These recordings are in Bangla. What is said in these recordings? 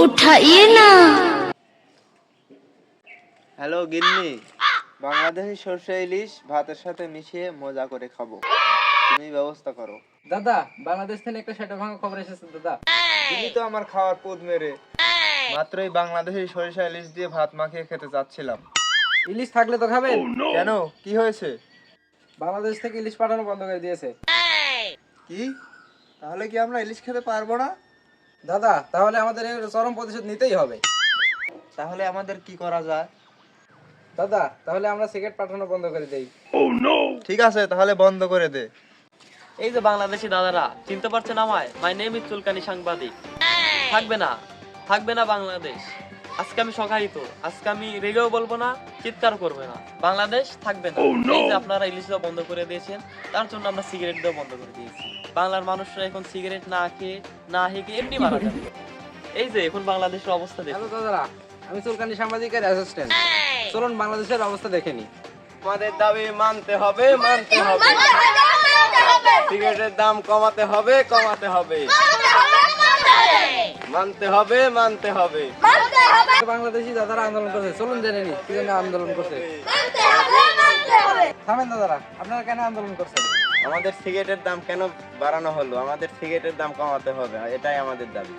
উঠাইয়ে না। হ্যালো গিন্নি। বাংলাদেশি সর্ষে ইলিশ ভাতের সাথে মিশিয়ে মজা করে খাব। তুমি ব্যবস্থা করো। দাদা বাংলাদেশ থেকে একটা সেটা ভাঙা খবর এসেছে দাদা। তুমি তো আমার খাওয়ার পদ মেরে। মাত্রই বাংলাদেশি সরিষা ইলিশ দিয়ে ভাত মাখিয়ে খেতে যাচ্ছিলাম ইলিশ থাকলে তো খাবেন। oh, কেন? কি হয়েছে? বাংলাদেশ থেকে ইলিশ পাঠানো বন্ধ করে দিয়েছে। কি? তাহলে কি আমরা ইলিশ খেতে পারব না? দাদা তাহলে আমাদের এর চরম প্রতিশোধ নিতেই হবে। তাহলে আমাদের কি করা যায়? দাদা তাহলে আমরা সিগারেট পাঠানো বন্ধ করে দেই। ঠিক আছে তাহলে বন্ধ করে দে। এই যে বাংলাদেশি দাদারা চিনতে পারছেন আমায়? মাই নেম ইজ চুলকানি সাংবাদিক। থাকবে না থাকবে না বাংলাদেশ। আজকে আমি সকাহিত আজকে আমি রেগেও বলব না চিৎকার করবে না। বাংলাদেশ থাকবে না। এই যে আপনারা ইলিশ দেওয়া বন্ধ করে দিয়েছেন তার জন্য আমরা সিগারেট দেওয়া বন্ধ করে দিয়েছি। বাংলার মানুষরা এখন সিগারেট না খেয়ে না হেঁকে এমনি মারা যাবে। এই যে এখন বাংলাদেশের অবস্থা দেখুন। দাদারা আমি চুলকানি সাংবাদিকের অ্যাসিস্ট্যান্ট চলুন বাংলাদেশের অবস্থা দেখে নি আমাদের দাবি মানতে হবে মানতে হবে। সিগারেটের দাম কমাতে হবে কমাতে হবে। মানতে হবে মানতে হবে। বাংলাদেশি দাদারা আন্দোলন করছে। চলুন জেনে নি কি জন্য আন্দোলন করছে? থামেন দাদারা আপনারা কেন আন্দোলন করছেন? আমাদের সিগারেটের দাম কেন বাড়ানো হলো? আমাদের সিগারেটের দাম কমাতে হবে এটাই আমাদের দাবি।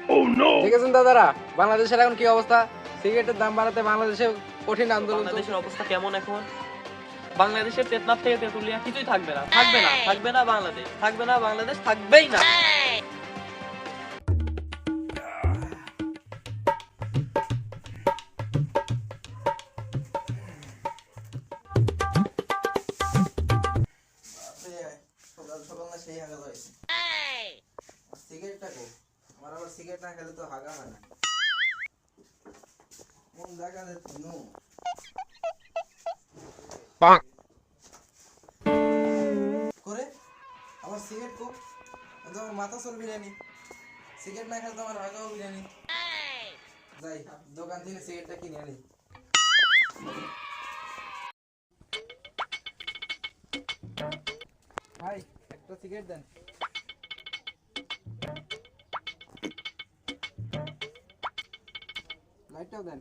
ঠিক আছে দাদারা বাংলাদেশের এখন কি অবস্থা? সিগারেটের দাম বাড়াতে বাংলাদেশে কঠিন আন্দোলন। বাংলাদেশের অবস্থা কেমন এখন? বাংলাদেশের টেকনাফ থেকে তেতুলিয়া কিছুই থাকবে না। থাকবে না থাকবে না বাংলাদেশ। থাকবে না বাংলাদেশ থাকবেই না। সেই হাগা হয়েছে সিগারেটটা কো আমার আবার সিগারেট না খেলে তো হাগা হয় না। কোন জায়গা নু। করে? আমার সিগারেট কো? আমি আমার মাথা চল বিরিয়ানি। সিগারেট না খেলে তো আমার হাগাও বিরিয়ানি। যাই দোকান থেকে সিগারেটটা কিনে আনি। ভাই একটা সিগারেট দেন লাইটটাও দেন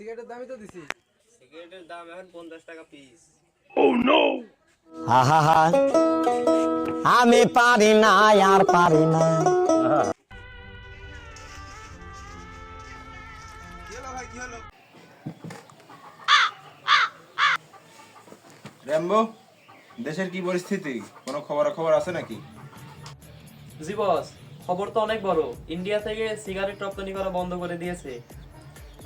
সিগারেটের দামই তো দিছি। সিগারেটের দাম এখন পঞ্চাশ টাকা পিস আহা আমি পারি না আর পারি না। কি হলো ভাই কি হলো র্যাম্বো দেশের কি পরিস্থিতি? কোনো খবর খবর আছে নাকি? জি বস খবর তো অনেক বড়। ইন্ডিয়া থেকে সিগারেট রপ্তানি করা বন্ধ করে দিয়েছে।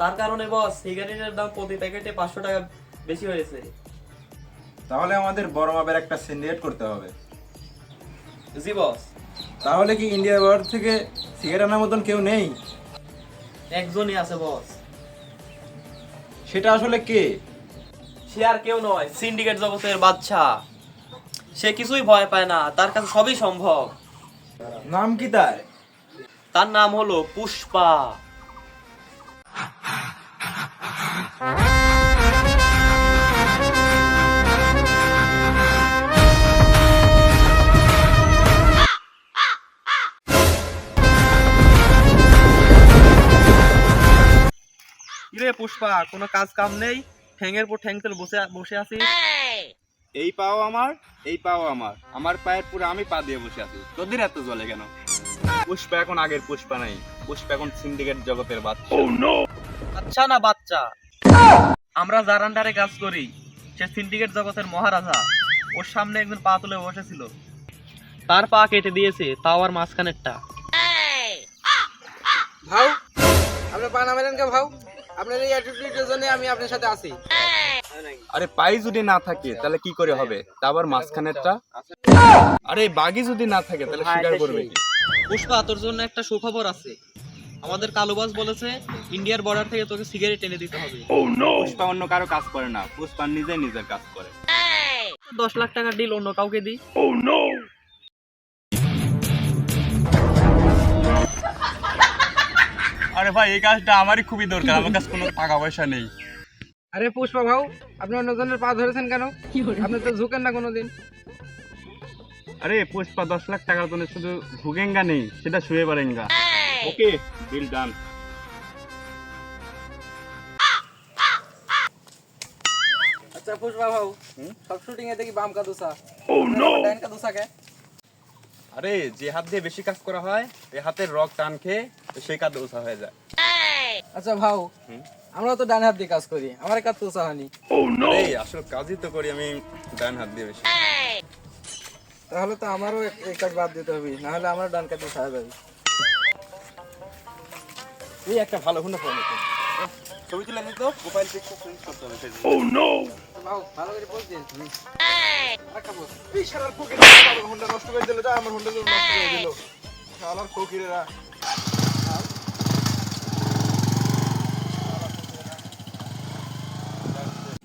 তার কারণে বস সিগারেটের দাম প্রতি প্যাকেটে পাঁচশো টাকা বেশি হয়েছে। তাহলে আমাদের বড় মাপের একটা সিন্ডিকেট করতে হবে। জি বস তাহলে কি ইন্ডিয়া বর্ডার থেকে সিগারেট আনার মতন কেউ নেই? একজনই আছে বস সেটা আসলে কে? সে আর কেউ নয় সিন্ডিকেট জগতের বাচ্চা। সে কিছুই ভয় পায় না তার কাছে সবই সম্ভব। নাম কি তার? তার নাম হলো পুষ্পা। কিরে পুষ্পা? কোনো কাজ কাম নেই? ঠ্যাঙের পর ঠ্যাং তুলে বসে বসে আছিস? এই পাও আমার এই পাও আমার। আমার পায়ের পুরো আমি পা দিয়ে বসে আছি। তোদের এত জলে কেন? পুষ্পা এখন আগের পুষ্পা নাই। পুষ্পা এখন সিন্ডিকেট জগতের বাচ্চা। আচ্ছা না বাচ্চা। আমরা যার আন্ডারে কাজ করি সে সিন্ডিকেট জগতের মহারাজা। ওর সামনে একজন পা তুলে বসেছিল। তার পা কেটে দিয়েছে তাও আর মাঝখানেরটা। ভাও আপনি পা নামেলেন কে ভাও আপনার এই অ্যাটিটিউডের জন্য আমি আপনার সাথে আছি। আরে পাই যদি না থাকে তাহলে কি করে হবে? তা আবার মাঝখানেরটা? আরে বাগি যদি না থাকে তাহলে স্বীকার করবে কি? পুষ্পা তোর জন্য একটা সুখবর আছে। আমাদের কালুবাস বলেছে ইন্ডিয়ার বর্ডার থেকে তোকে সিগারেট এনে দিতে হবে। পুষ্পা অন্য কারও কাজ করে না। পুষ্পা নিজে নিজের কাজ করে। দশ লাখ টাকার ডিল অন্য কাউকে দিই। আরে ভাই এই কাজটা আমারই খুবই দরকার আমার কাছে কোনো টাকা পয়সা নেই। আরে পুষ্পা ভাউ আপনি অন্যজনের পা ধরেছেন কেন? আপনি তো ঝুঁকেন না কোনোদিন। আরে পুষ্পা দশ লাখ টাকার জন্য শুধু ঘুগেঙ্গা নেই সেটা শুয়ে পারেঙ্গা ওকে ডিল ডান আচ্ছা পুষ্পা ভাউ সব শুটিং এ দেখি বাম কা দোসা ডান কা দোসা কে? আরে যে হাত দিয়ে বেশি কাজ করা হয় এই হাতের রক টান খেয়ে সেই কাজ ওসা হয়ে যায়। আচ্ছা হুম? আমরা তো ডান হাত দিয়ে কাজ করি আমার কাজ তো সাহানি এই আসল কাজই তো করি আমি ডান হাত দিয়ে বেশি। তাহলে তো আমারও এক- এই কাজ বাদ দিতে হবে না হলে আমার ডান কাছে সাহেব যাবে। এই একটা ভালো হুন্ডা ফোন ছবি তুলে নিত মোবাইল পিকচার করতে হবে ভালো করে বল দিন তুমি। হুন্ডা নষ্ট করে দিল যা আমার হুন্ডা নষ্ট করে দিল। শালার ফকিরেরা।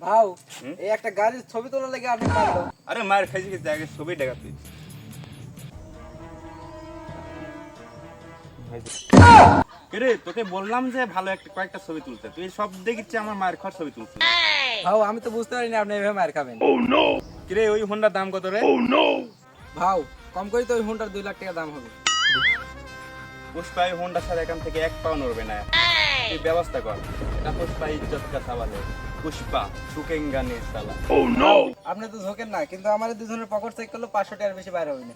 ভাউ এই একটা গাড়ির ছবি তোলার লাগে আপনি পারল আরে মায়ের খাইছি কি জায়গায় ছবি দেখা তুই রে তোকে বললাম যে ভালো একটা কয়েকটা ছবি তুলতে। তুই সব দেখিচ্ছে আমার মায়ের খর ছবি তুলছিস। ভাউ আমি তো বুঝতে পারিনি আপনি এভাবে মার খাবেন। কিরে ওই হোন্ডার দাম কত রে? ভাউ কম করে তো ওই হুন্ডার দুই লাখ টাকা দাম হবে। পুষ্পা এই হোন্ডা ছাড়া এখান থেকে এক পাও নড়বে না। তুই ব্যবস্থা কর। এটা পুষ্পা ইজ্জত কথা বলে পুষ্পা সুকেঙ্গা নে সালা আপনি তো ঝোঁকেন না কিন্তু আমার দুজনের পকেট চেক করলে পাঁচশো টাকার বেশি বাইরে হবে না।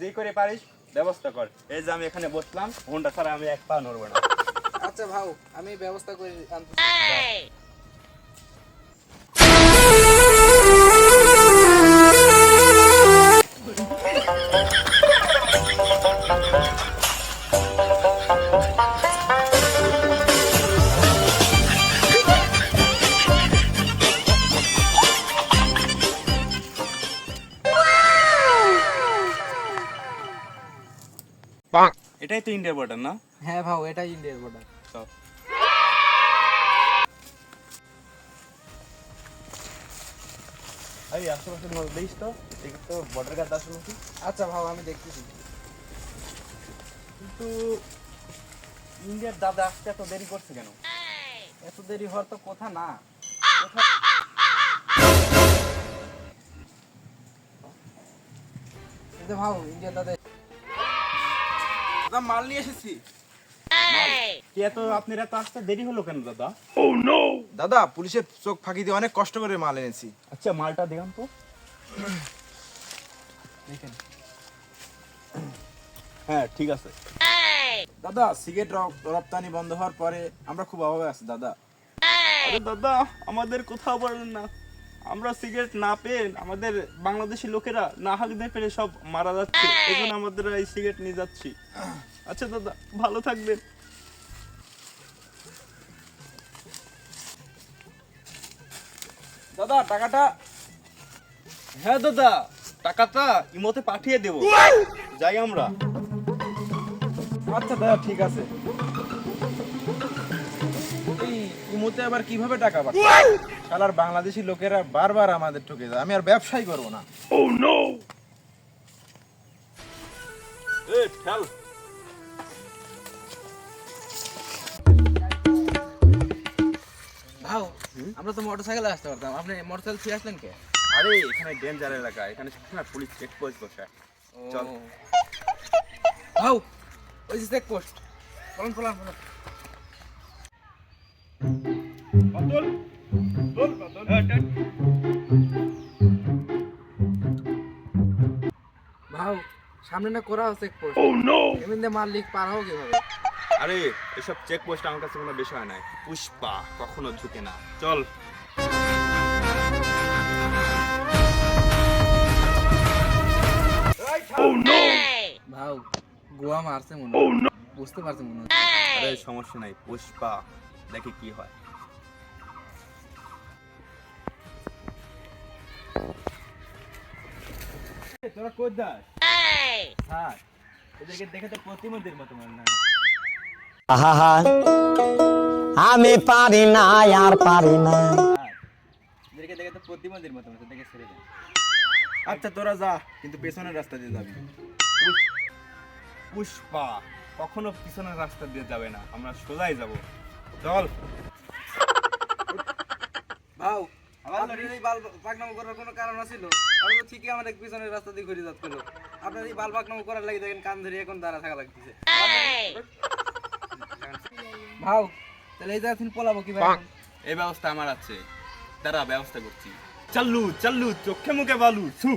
যে করে পারিস ব্যবস্থা কর। এই যে আমি এখানে বসলাম হোন্ডা ছাড়া আমি এক পা নড়বো না। আচ্ছা ভাউ আমি ব্যবস্থা করে আনতে এটাই তো ইন্ডিয়ার বর্ডার না? হ্যাঁ ভাউ এটাই ইন্ডিয়ার বর্ডার সব এই আশেপাশে মধ্যে দেখিস তো দেখি তো বর্ডার গার্ড আসলো নাকি? আচ্ছা ভাউ আমি দেখতেছি। কিন্তু ইন্ডিয়ার দাদা আসতে এত দেরি করছে কেন? এত দেরি হওয়ার তো কথা না। ভাউ ইন্ডিয়ার দাদা দাদা মাল নিয়ে এসেছি। কি এত আপনার এত আসতে দেরি হলো কেন দাদা? দাদা পুলিশের চোখ ফাঁকি দিয়ে অনেক কষ্ট করে মাল এনেছি। আচ্ছা মালটা দেখান তো। দেখেন। হ্যাঁ ঠিক আছে। দাদা সিগারেট রপ- রপ্তানি বন্ধ হওয়ার পরে আমরা খুব অভাবে আছি দাদা। আরে দাদা আমাদের কোথাও বলেন না। আমরা সিগারেট না পেয়ে আমাদের বাংলাদেশি লোকেরা না হাগতে পেরে সব মারা যাচ্ছে। এখন আমাদের এই সিগারেট নিয়ে যাচ্ছি। আচ্ছা দাদা, ভালো থাকবেন। দাদা, টাকাটা? হ্যাঁ দাদা, টাকাটা ইমোতে পাঠিয়ে দেব। যাই আমরা। আচ্ছা দাদা, ঠিক আছে। ইমোতে আবার কীভাবে টাকা পাঠায় শালার বাংলাদেশি লোকেরা বারবার আমাদের ঠকে যায়। আমি আর ব্যবসাই করব না। ও নো এ ঠেল ভাউ আমরা তো মোটরসাইকেলে আসতে পারতাম। আপনি মোটরসাইকেল ফিরে আসলেন কে? আরে এখানে ডেঞ্জার এলাকা। এখানে সবসময় পুলিশ চেক পোস্ট বসে চল। ভাও ওই যে চেক পোস্ট পলান পলান পলান। বাদল বাদল হ্যাঁ সামনে না করা চেক পোস্ট এমনি মাল লিক পার হও কীভাবে? আরে এসব চেক পোস্ট আমার কাছে কোনো বিষয় নাই। পুষ্পা কখনো ঝুঁকে না। চল। ভাউ গোয়া মারছে মনে বুঝতে পারছে মনে হচ্ছে আরে সমস্যা নাই। পুষ্পা দেখি কি হয়। তোরা কই দাস হ্যাঁ এদেরকে দেখে তো প্রতিমন্ত্রীর মতো মনে হয়। আহা আমি পারি না আর পারি না। প্রতিমন্দির মতো মতো দেখে ছেড়ে দেন আচ্ছা তোরা যা কিন্তু পেছনের রাস্তা দিয়ে যাবি। পুষ্পা কখনো পিছনের রাস্তা দিয়ে যাবে না। আমরা সোজাই যাব। চল। ভাও আপনার এই বাল পাকনামো করার কোনো কারণ ছিল আমি তো ঠিকই আমাদের পিছনের রাস্তা দিয়ে ঘুরে যাচ্ছিল। আপনার এই বাল পাকনামো করার লাগি দেখেন কান ধরে এখন দাঁড়া থাকা লাগতেছে। ভাও তাহলে এই জায়গা পলাবো কি ভাই এই ব্যবস্থা আমার আছে। তারা ব্যবস্থা করছি। চাল্লু চাল্লু চোখে মুখে বালু ছু।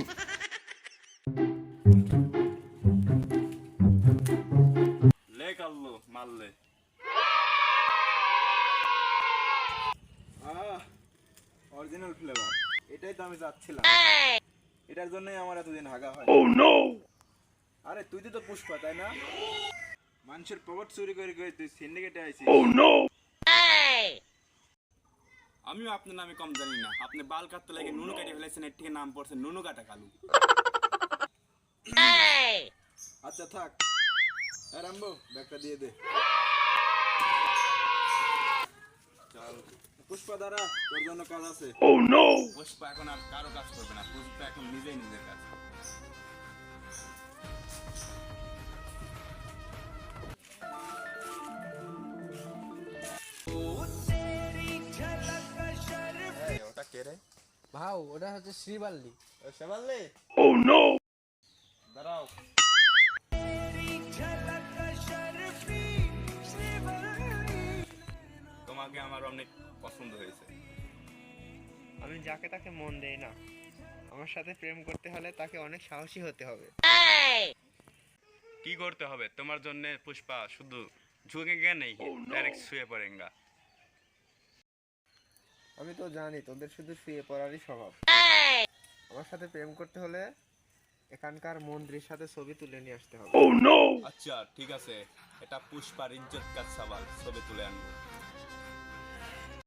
অরিজিনাল ফ্লেভার এটাই তো আমি চাচ্ছিলাম এটার জন্যই আমার এতদিন হাগা হয়। আরে তুই তো পুষ্পা তাই না? মানুষের পকেট চুরি করে করে তুই সিন্ডিকেটে আইছিস। আমিও আপনার নামে কম জানি না। আপনি বাল কাটতে লাগে নুনু কাটে ফেলেছেন এর থেকে নাম পড়ছে নুনু কাটা কালু। আচ্ছা থাক। রাম্বো ব্যাগটা দিয়ে দে। চল পুষ্পা দাঁড়া তোর জন্য কাজ আছে। পুষ্পা এখন আর কারও কাজ করবে না পুষ্পা এখন নিজেই নিজের কাজ। ওটা কে রে? ভাও ওটা হচ্ছে শ্রীবাল্লি সেবাল্লে দাঁড়াও। তোমাকে আমার অনেক পছন্দ হয়েছে। আমি যাকে তাকে মন দেই না। আমার সাথে প্রেম করতে হলে তাকে অনেক সাহসী হতে হবে। কি করতে হবে? তোমার জন্য পুষ্পা শুধু ঝুঁকে গে নেই ডাইরেক্ট শুয়ে পড়েঙ্গা আমি তো জানি তোদের শুধু শুয়ে পড়ারই স্বভাব। আমার সাথে প্রেম করতে হলে এখানকার মন্ত্রীর সাথে ছবি তুলে নিয়ে আসতে হবে। আচ্ছা ঠিক আছে। এটা পুষ্পার ইজ্জত কাজ সাবাল ছবি তুলে আনব।